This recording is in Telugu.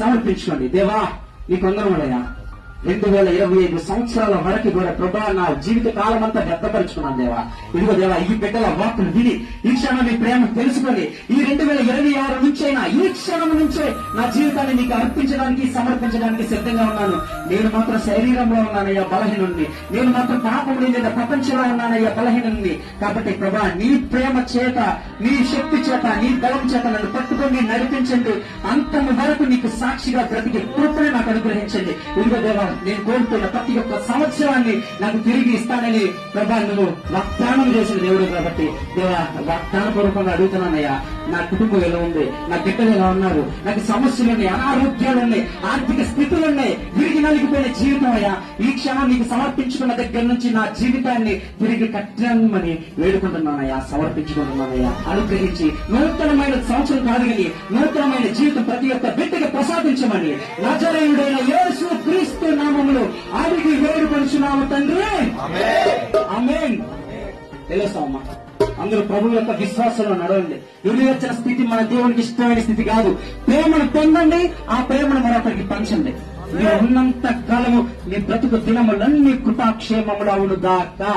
సమర్పించుకోండి. దేవా నీకు వందనములయ్యా రెండు వేల ఇరవై ఐదు సంవత్సరాల వరకు కూడా ప్రభా నా జీవిత కాలం అంతా వ్యక్తపరుచుకున్నాను దేవా. ఇదిగో దేవా ఈ బిడ్డల వాక్కులు విని ఈ క్షణం నీ ప్రేమ తెలుసుకొని ఈ రెండు వేల ఇరవై ఆరు నుంచైనా ఈ క్షణం నుంచే నా జీవితాన్ని నీకు అర్పించడానికి సమర్పించడానికి సిద్ధంగా ఉన్నాను. నేను మాత్రం శరీరంలో ఉన్నానయ్యా బలహీనుణ్ణి. నేను మాత్రం పాపం లేదా ప్రపంచంలో ఉన్నానయ్యా బలహీనుణ్ణి. కాబట్టి ప్రభా నీ ప్రేమ చేత నీ శక్తి చేత నీ బలం చేత నన్ను పట్టుకొని నడిపించండి. అంతము వరకు నీకు సాక్షిగా బ్రతికి కృపని నాకు అనుగ్రహించండి. ఇదిగో దేవా నేను కోరుకున్న ప్రతి ఒక్క సంవత్సరాన్ని నాకు తిరిగి ఇస్తానని ప్రభా నువ్వు వాగ్దానం చేసిన దేవుడు కాబట్టి దేవా వాగ్దాన పూర్వకంగా అడుగుతున్నానయ్యా. నా కుటుంబం ఎలా ఉంది? నా బిడ్డలు ఎలా ఉన్నారు? నాకు సమస్యలు ఉన్నాయి అనారోగ్యాలు ఉన్నాయి ఆర్థిక స్థితులు ఉన్నాయి. విరిగి నలిగిపోయిన జీవితం అయ్యా. ఈ క్షణం నీకు సమర్పించుకున్న దగ్గర నుంచి నా జీవితాన్ని తిరిగి కట్టమని వేడుకుంటున్నానయ్యా సమర్పించుకుంటున్నానయ్యా. అనుగ్రహించి నూతనమైన సంవత్సరం కాదు కానీ నూతనమైన జీవితం ప్రతి ఒక్క బిడ్డకి ప్రసాదించమని నజరేయుడైన యేసు క్రీస్తు నామములు అడిగి వేడుకొనిచున్నాము తండ్రి. ఆమేన్. తెలుస్తామమ్మా అందరూ ప్రభు యొక్క విశ్వాసంలో నడవండి. విలువచ్చిన స్థితి మన దేవునికి ఇష్టమైన స్థితి కాదు. ప్రేమను పొందండి ఆ ప్రేమను మరొకరికి పంచండి. మీరు ఉన్నంత కాలము మీ బ్రతుకు దినములన్నీ కృపాక్షేమములు అవును దాకా